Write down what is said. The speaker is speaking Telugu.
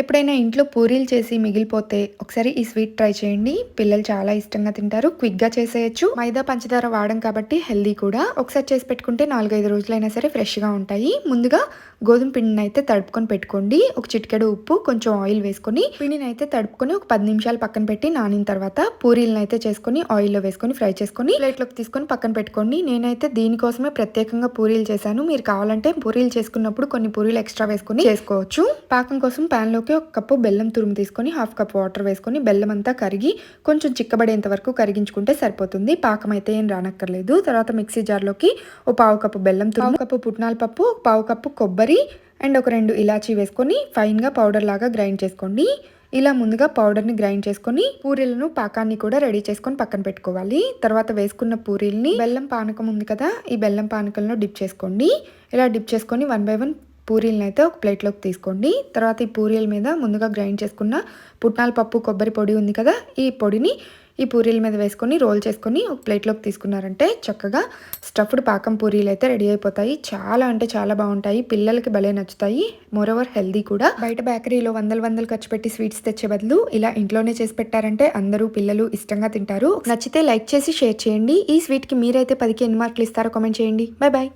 ఎప్పుడైనా ఇంట్లో పూరీలు చేసి మిగిలిపోతే ఒకసారి ఈ స్వీట్ ట్రై చేయండి. పిల్లలు చాలా ఇష్టంగా తింటారు. క్విక్గా చేసేయచ్చు. మైదా పంచదార వాడడం కాబట్టి హెల్దీ కూడా. ఒకసారి చేసి పెట్టుకుంటే నాలుగైదు రోజులైనా సరే ఫ్రెష్గా ఉంటాయి. ముందుగా గోధుమ పిండిని అయితే తడుపుకొని పెట్టుకోండి. ఒక చిటికెడు ఉప్పు కొంచెం ఆయిల్ వేసుకొని పిండిని అయితే తడుపుకొని ఒక పది నిమిషాలు పక్కన పెట్టి నానిన తర్వాత పూరీలను అయితే చేసుకొని ఆయిల్లో వేసుకొని ఫ్రై చేసుకొని ప్లేట్లోకి తీసుకొని పక్కన పెట్టుకోండి. నేనైతే దీనికోసమే ప్రత్యేకంగా పూరీలు చేశాను. మీరు కావాలంటే పూరీలు చేసుకున్నప్పుడు కొన్ని పూరీలు ఎక్స్ట్రా వేసుకొని చేసుకోవచ్చు. పాకం కోసం ప్యాన్లో లోకి ఒక కప్పు బెల్లం తురుము తీసుకొని హాఫ్ కప్ వాటర్ వేసుకొని బెల్లం అంతా కరిగి కొంచెం చిక్కబడేంత వరకు కరిగించుకుంటే సరిపోతుంది. పాకం అయితే ఏం రానక్కర్లేదు. తర్వాత మిక్సీ జార్లోకి ఒక పావు కప్పు బెల్లం తురుము కప్పు పుట్నాల పప్పు ఒక పావు కప్పు కొబ్బరి అండ్ ఒక రెండు ఇలాచీ వేసుకొని ఫైన్గా పౌడర్ లాగా గ్రైండ్ చేసుకోండి. ఇలా ముందుగా పౌడర్ని గ్రైండ్ చేసుకొని పూరీలను పాకాన్ని కూడా రెడీ చేసుకొని పక్కన పెట్టుకోవాలి. తర్వాత వేసుకున్న పూరీల్ని బెల్లం పానకం ఉంది కదా ఈ బెల్లం పానకంలో డిప్ చేసుకోండి. ఇలా డిప్ చేసుకొని వన్ బై వన్ పూరీలను అయితే ఒక ప్లేట్లోకి తీసుకోండి. తర్వాత ఈ పూరీల మీద ముందుగా గ్రైండ్ చేసుకున్న పుట్నాల పప్పు కొబ్బరి పొడి ఉంది కదా ఈ పొడిని ఈ పూరీల మీద వేసుకొని రోల్ చేసుకొని ఒక ప్లేట్లోకి తీసుకున్నారంటే చక్కగా స్టఫ్డ్ పాకం పూరీలు అయితే రెడీ అయిపోతాయి. చాలా అంటే చాలా బాగుంటాయి. పిల్లలకి భలే నచ్చుతాయి. మోరోవర్ హెల్దీ కూడా. బయట బేకరీలో వందలు వందలు ఖర్చు పెట్టి స్వీట్స్ తెచ్చే బదులు ఇలా ఇంట్లోనే చేసి పెట్టారంటే అందరూ పిల్లలు ఇష్టంగా తింటారు. నచ్చితే లైక్ చేసి షేర్ చేయండి. ఈ స్వీట్కి మీరైతే పదికి ఎన్ని మార్కులు ఇస్తారో కామెంట్ చేయండి. Bye bye